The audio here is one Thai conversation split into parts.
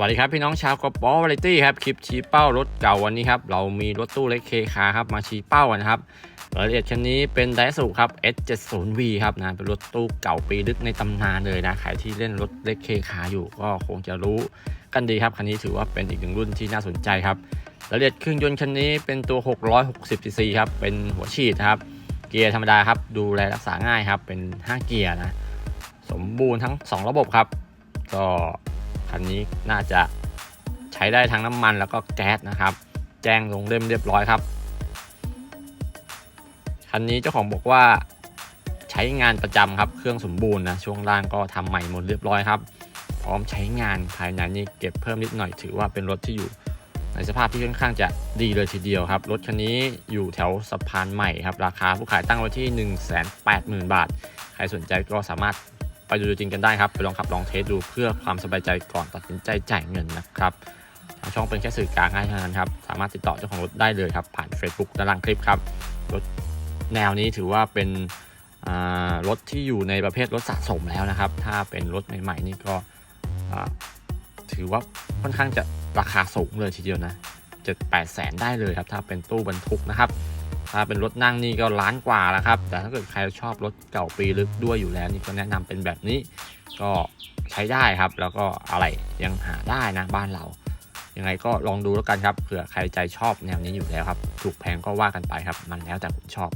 วัสดีครับพี่น้องชาวกระป๋อวาไรตี้ครับคลิปชี้เป้ารถเก่าวันนี้ครับเรามีรถตู้เล็กเคคาครับมาชี้เป้ากันครับรายละเอียดคันนี้เป็นไดสูครับ S70V ครับนะเป็นรถตู้เก่าปีลึกในตำนานเลยนะใครที่เล่นรถเล็กเคคาอยู่ก็คงจะรู้กันดีครับคันนี้ถือว่าเป็นอีกหนึ่งรุ่นที่น่าสนใจครับรายละเอียดเครื่องยนต์คันนี้เป็นตัว 660 cc ครับเป็นหัวฉีดครับเกียร์ธรรมดาครับดูแลรักษาง่ายครับเป็น 5 เกียร์นะสมบูรณ์ทั้ง 2 ระบบครับก็ คันนี้น่าจะใช้ได้ทั้งน้ำมันแล้วก็แก๊สนะครับ แจ้งลงเล่มเรียบร้อยครับ คันนี้เจ้าของบอกว่าใช้งานประจำครับ เครื่องสมบูรณ์นะช่วงล่างก็ทำใหม่หมดเรียบร้อยครับ พร้อมใช้งานภายในนี่เก็บเพิ่มนิดหน่อยถือว่าเป็นรถที่อยู่ในสภาพที่ค่อนข้างจะดีเลยทีเดียวครับ รถคันนี้อยู่แถวสะพานใหม่ครับ ราคาผู้ขายตั้งไว้ที่ 1 8 0 0 0 0 บาท ใครสนใจก็สามารถ ไปดูจริงกันได้ครับ ไปลองขับลองเทสดูเพื่อความสบายใจก่อนตัดสินใจจ่ายเงินนะครับทางช่องเป็นแค่สื่อกลางให้เท่านั้นครับ สามารถติดต่อเจ้าของรถได้เลยครับ ผ่าน Facebook ด้านล่างคลิปครับ รถแนวนี้ถือว่าเป็นรถที่อยู่ในประเภทรถสะสมแล้วนะครับ ถ้าเป็นรถใหม่ๆนี่ก็ถือว่าค่อนข้างจะราคาสูงเลยทีเดียวนะเจ็ดแปดแสนได้เลยครับ ถ้าเป็นตู้บรรทุกนะครับาเป็นรถนั่งนี่ก็ล้านกว่าแล้วครับ แต่ถ้าเกิดใครชอบรถเก่าปีลึกด้วยอยู่แล้วนี่ก็แนะนำเป็นแบบนี้ ก็ใช้ได้ครับ แล้วก็อะไรยังหาได้นะบ้านเรา ยังไงก็ลองดูแล้วกันครับ เผื่อใครใจชอบแนวนี้อยู่แล้วครับ ถูกแพงก็ว่ากันไปครับ มันแล้วแต่ผมชอบ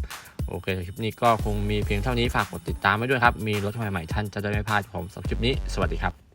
โอเคคลิปนี้ก็คงมีเพียงเท่านี้ฝากกดติดตามไว้ด้วยครับ มีรถใหม่ๆท่านจะได้ไม่พลาดผมสำหรับคลิปนี้ สวัสดีครับ